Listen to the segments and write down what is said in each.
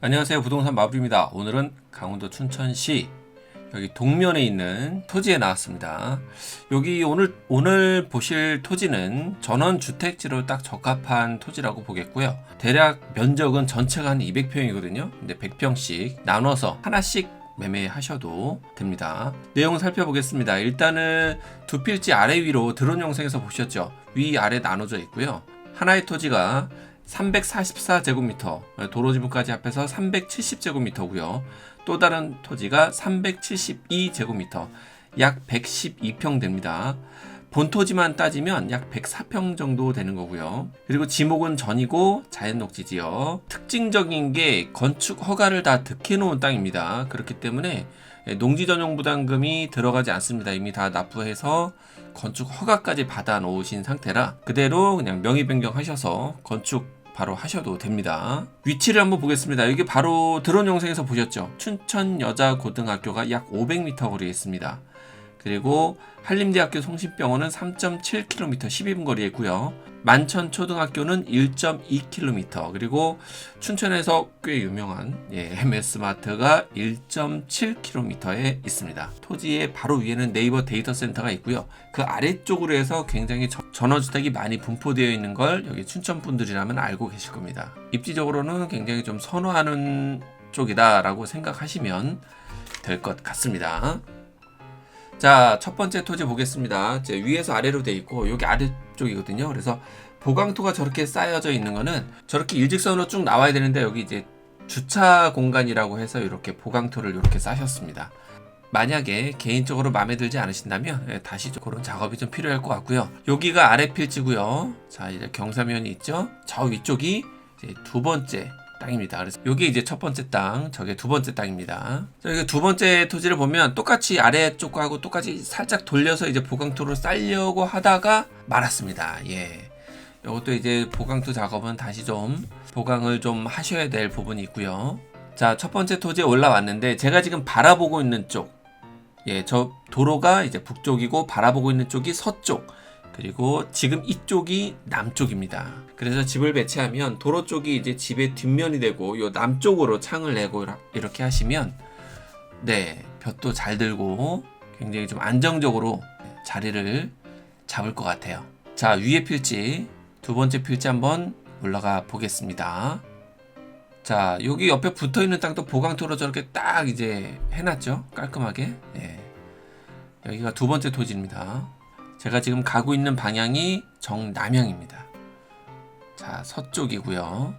안녕하세요. 부동산 마블입니다. 오늘은 강원도 춘천시 여기 동면에 있는 토지에 나왔습니다. 여기 오늘 오늘 보실 토지는 전원 주택지로 딱 적합한 토지라고 보겠고요. 대략 면적은 전체가 한 200평이거든요. 근데 100평씩 나눠서 하나씩 매매하셔도 됩니다. 내용 살펴보겠습니다. 일단은 두 필지 아래 위로 드론 영상에서 보셨죠? 위 아래 나눠져 있고요. 하나의 토지가 344제곱미터, 도로 지붕까지 합해서 370제곱미터고요. 또 다른 토지가 372제곱미터, 약 112평 됩니다. 본 토지만 따지면 약 104평 정도 되는 거고요. 그리고 지목은 전이고 자연 녹지지요. 특징적인 게 건축 허가를 다 득해 놓은 땅입니다. 그렇기 때문에 농지 전용 부담금이 들어가지 않습니다. 이미 다 납부해서 건축 허가까지 받아 놓으신 상태라 그대로 그냥 명의 변경하셔서 건축 바로 하셔도 됩니다. 위치를 한번 보겠습니다. 여기 바로 드론 영상에서 보셨죠? 춘천 여자 고등학교가 약 500m 거리에 있습니다. 그리고 한림대학교 송신병원은 3.7km 12분 거리에 있고요. 만천초등학교는 1.2km 그리고 춘천에서 꽤 유명한 예, MS마트가 1.7km에 있습니다. 토지의 바로 위에는 네이버 데이터 센터가 있고요. 그 아래쪽으로 해서 굉장히 저- 전원주택이 많이 분포되어 있는 걸 여기 춘천 분들이라면 알고 계실 겁니다. 입지적으로는 굉장히 좀 선호하는 쪽이다라고 생각하시면 될 것 같습니다. 자, 첫 번째 토지 보겠습니다. 이제 위에서 아래로 돼 있고 여기 아래쪽이거든요. 그래서 보강토가 저렇게 쌓여져 있는 거는 저렇게 일직선으로 쭉 나와야 되는데 여기 이제 주차 공간이라고 해서 이렇게 보강토를 이렇게 싸셨습니다. 만약에 개인적으로 마음에 들지 않으신다면 예, 다시 좀 그런 작업이 좀 필요할 것 같고요. 여기가 아래 필지고요. 자, 이제 경사면이 있죠. 저 위쪽이 두 번째 땅입니다. 그래서 여기 이제 첫 번째 땅, 저게 두 번째 땅입니다. 자, 여기 두 번째 토지를 보면 똑같이 아래쪽하고 똑같이 살짝 돌려서 이제 보강토를 쌓려고 하다가 말았습니다. 예. 이것도 이제 보강토 작업은 다시 좀 보강을 좀 하셔야 될 부분이 있고요. 자, 첫 번째 토지에 올라왔는데 제가 지금 바라보고 있는 쪽, 예, 저 도로가 이제 북쪽이고 바라보고 있는 쪽이 서쪽. 그리고 지금 이쪽이 남쪽입니다. 그래서 집을 배치하면 도로 쪽이 이제 집의 뒷면이 되고 요 남쪽으로 창을 내고 이렇게 하시면 네 볕도 잘 들고 굉장히 좀 안정적으로 자리를 잡을 것 같아요. 자 위에 필지 두 번째 필지 한번 올라가 보겠습니다. 자 여기 옆에 붙어 있는 땅도 보강토로 저렇게 딱 이제 해놨죠 깔끔하게. 예. 여기가 두 번째 토지입니다. 제가 지금 가고 있는 방향이 정남향입니다. 자, 서쪽이고요.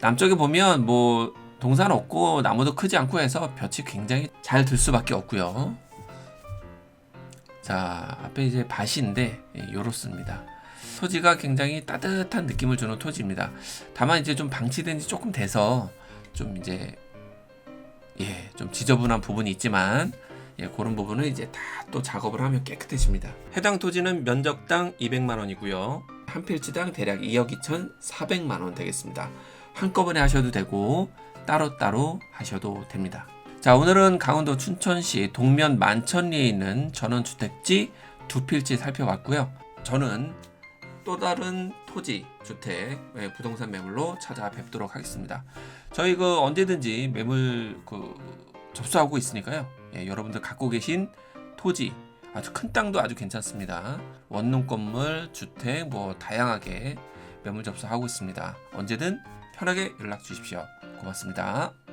남쪽에 보면 뭐 동산 없고 나무도 크지 않고 해서 볕이 굉장히 잘 들 수밖에 없고요. 자, 앞에 이제 밭인데 예, 요렇습니다. 토지가 굉장히 따뜻한 느낌을 주는 토지입니다. 다만 이제 좀 방치된 지 조금 돼서 좀 이제 예, 좀 지저분한 부분이 있지만 예, 그런 부분은 이제 다 또 작업을 하면 깨끗해집니다. 해당 토지는 면적당 200만 원이고요. 한 필지당 대략 2억 2,400만 원 되겠습니다. 한꺼번에 하셔도 되고 따로따로 하셔도 됩니다. 자, 오늘은 강원도 춘천시 동면 만천리에 있는 전원주택지 두 필지 살펴봤고요. 저는 또 다른 토지, 주택, 예, 부동산 매물로 찾아뵙도록 하겠습니다. 저희 그 언제든지 매물 그 접수하고 있으니까요. 예, 여러분들 갖고 계신 토지 아주 큰 땅도 아주 괜찮습니다. 원룸 건물, 주택 뭐 다양하게 매물 접수하고 있습니다. 언제든 편하게 연락 주십시오. 고맙습니다.